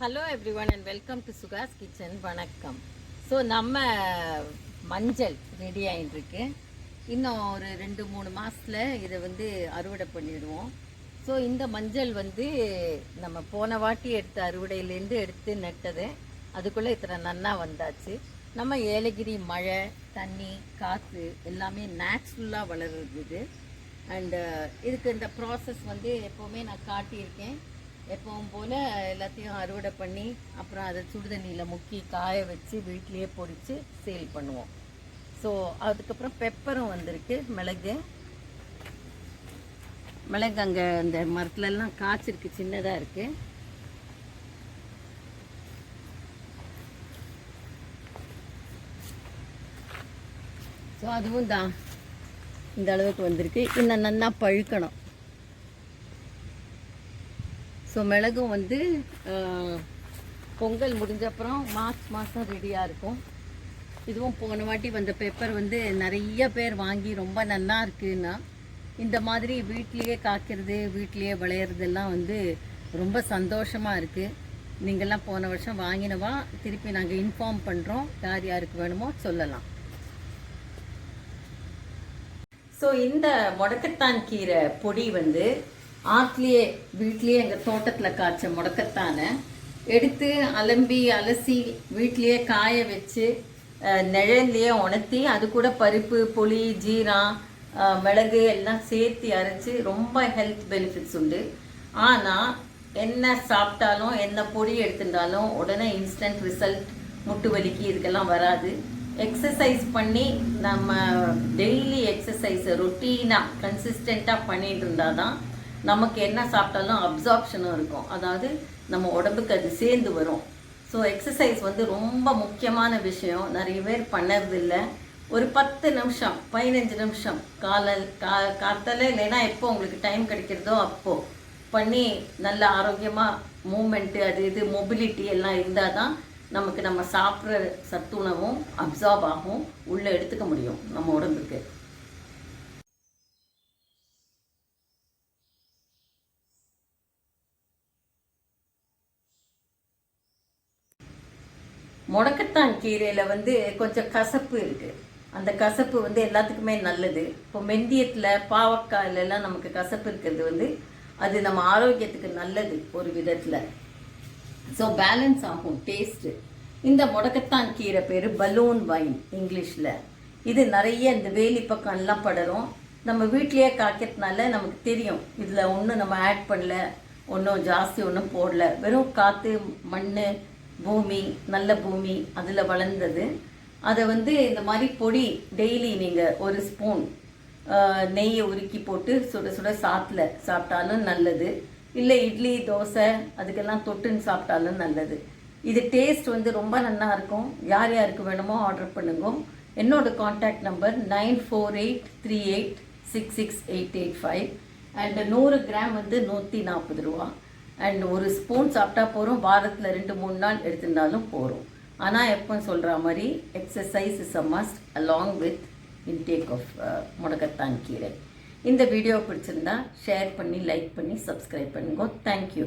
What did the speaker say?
Hello everyone and welcome to Sugas kitchen வணக்கம். So நம்ம மஞ்சள் ரெடி ஆகிட்டுருக்கு இன்னும் ஒரு ரெண்டு மூணு மாதத்தில் இதை வந்து அறுவடை பண்ணிடுவோம். ஸோ இந்த மஞ்சள் வந்து நம்ம போன வாட்டி எடுத்த அறுவடையிலேருந்து எடுத்து நட்டது. அதுக்குள்ளே இத்தனை நன்னா வந்தாச்சு. நம்ம ஏலகிரி மழை தண்ணி காற்று எல்லாமே நேச்சுரலாக வளருது இது. அண்டு இதுக்கு இந்த ப்ராசஸ் வந்து எப்போவுமே நான் காட்டியிருக்கேன். எப்பவும் போல் எல்லாத்தையும் அறுவடை பண்ணி அப்புறம் அதை சுடுதண்ணியில் முக்கி காய வச்சு வீட்லேயே பொரித்து சேல் பண்ணுவோம். ஸோ அதுக்கப்புறம் பெப்பரும் வந்திருக்கு மிளகு. மிளகு அங்கே அந்த மரத்துலலாம் காய்ச்சிருக்கு சின்னதாக இருக்குது ஸோ அதுவும் தான். இந்த அளவுக்கு வந்திருக்கு. இன்னும் நல்லா பழுக்கணும். ஸோ மிளகும் வந்து பொங்கல் முடிஞ்ச அப்புறம் மார்ச் மாதம் ரெடியாக இருக்கும். இதுவும் போன வாட்டி வந்த பேப்பர் வந்து நிறைய பேர் வாங்கி ரொம்ப நல்லா இருக்குன்னா இந்த மாதிரி வீட்லேயே காய்க்கிறது வீட்லேயே விளையிறதெல்லாம் வந்து ரொம்ப சந்தோஷமாக இருக்குது நீங்கள்லாம் போன வருஷம் வாங்கினவா திருப்பி நாங்கள் இன்ஃபார்ம் பண்ணுறோம் யார் யாருக்கு வேணுமோ சொல்லலாம். ஸோ இந்த முடக்கத்தான் கீரை பொடி வந்து ஆற்றுலேயே வீட்லேயே எங்கள் தோட்டத்தில் காய்ச்ச முடக்கத்தான எடுத்து அலம்பி அலசி வீட்லேயே காய வச்சு நிழல்லையே உணர்த்தி அது கூட பருப்பு புளி ஜீரா மிளகு எல்லாம் சேர்த்து அரைச்சி ரொம்ப ஹெல்த் பெனிஃபிட்ஸ் உண்டு. ஆனால் என்ன சாப்பிட்டாலும் என்ன பொடி எடுத்துட்டாலும் உடனே இன்ஸ்டன்ட் ரிசல்ட் முட்டு வலிக்கு இதுக்கெல்லாம் வராது. எக்ஸசைஸ் பண்ணி நம்ம டெய்லி எக்ஸசைஸை ரொட்டீனாக கன்சிஸ்டண்ட்டாக பண்ணிட்டு இருந்தால் தான் நமக்கு என்ன சாப்பிட்டாலும் அப்சார்ப்ஷனும் இருக்கும். அதாவது நம்ம உடம்புக்கு அது சேர்ந்து வரும். ஸோ எக்ஸசைஸ் வந்து ரொம்ப முக்கியமான விஷயம். நிறைய பேர் பண்ணறதில்ல. ஒரு பத்து நிமிஷம் பதினஞ்சு நிமிஷம் காலை கா காத்தல இல்லைன்னா எப்போ உங்களுக்கு டைம் கிடைக்கிறதோ அப்போது பண்ணி நல்ல ஆரோக்கியமாக மூமெண்ட்டு அது இது மொபிலிட்டி எல்லாம் இருந்தால் தான் நமக்கு நம்ம சாப்பிட்ற சத்துணவும் அப்சார்ப் ஆகும். உள்ளே எடுத்துக்க முடியும் நம்ம உடம்புக்கு. முடக்கத்தான் கீரையில் வந்து கொஞ்சம் கசப்பு இருக்குது அந்த கசப்பு வந்து எல்லாத்துக்குமே நல்லது. இப்போ மெந்தியத்தில் பாவக்காயிலெல்லாம் நமக்கு கசப்பு இருக்கிறது வந்து அது நம்ம ஆரோக்கியத்துக்கு நல்லது ஒரு விதத்தில். ஸோ பேலன்ஸ் ஆகும் டேஸ்ட்டு இந்த முடக்கத்தான் கீரை பேர் பலூன் வைன் இங்கிலீஷில். இது நிறைய இந்த வேலி பக்கம்லாம் படரும். நம்ம வீட்லேயே காய்க்கிறதுனால நமக்கு தெரியும். இதில் ஒன்றும் நம்ம ஆட் பண்ணல ஒன்றும் ஜாஸ்தி ஒன்றும் போடல. வெறும் காற்று மண் பூமி நல்ல பூமி அதில் வளர்ந்தது. அதை வந்து இந்த மாதிரி பொடி டெய்லி நீங்கள் ஒரு ஸ்பூன் நெய்யை உருக்கி போட்டு சுட சுட சாத்தில் சாப்பிட்டாலும் நல்லது. இல்லை இட்லி தோசை அதுக்கெல்லாம் தொட்டுன்னு சாப்பிட்டாலும் நல்லது. இது டேஸ்ட் வந்து ரொம்ப நல்லா இருக்கும். யார் யாருக்கு வேணுமோ ஆர்டர் பண்ணுங்க. என்னோட contact number nine four eight three eight six six eight eight five and நூறு கிராம் வந்து நூற்றி நாற்பது ரூபா. அண்ட் ஒரு ஸ்பூன் சாப்பிட்டா போகிறோம் வாரத்தில் ரெண்டு மூணு நாள் எடுத்திருந்தாலும் போகிறோம் ஆனால் எப்போ சொல்கிற மாதிரி exercise is a must along with intake of முடக்கத்தான் கீரை. இந்த வீடியோ பிடிச்சிருந்தா ஷேர் பண்ணி லைக் பண்ணி சப்ஸ்கிரைப் பண்ணுங்க தேங்க்யூ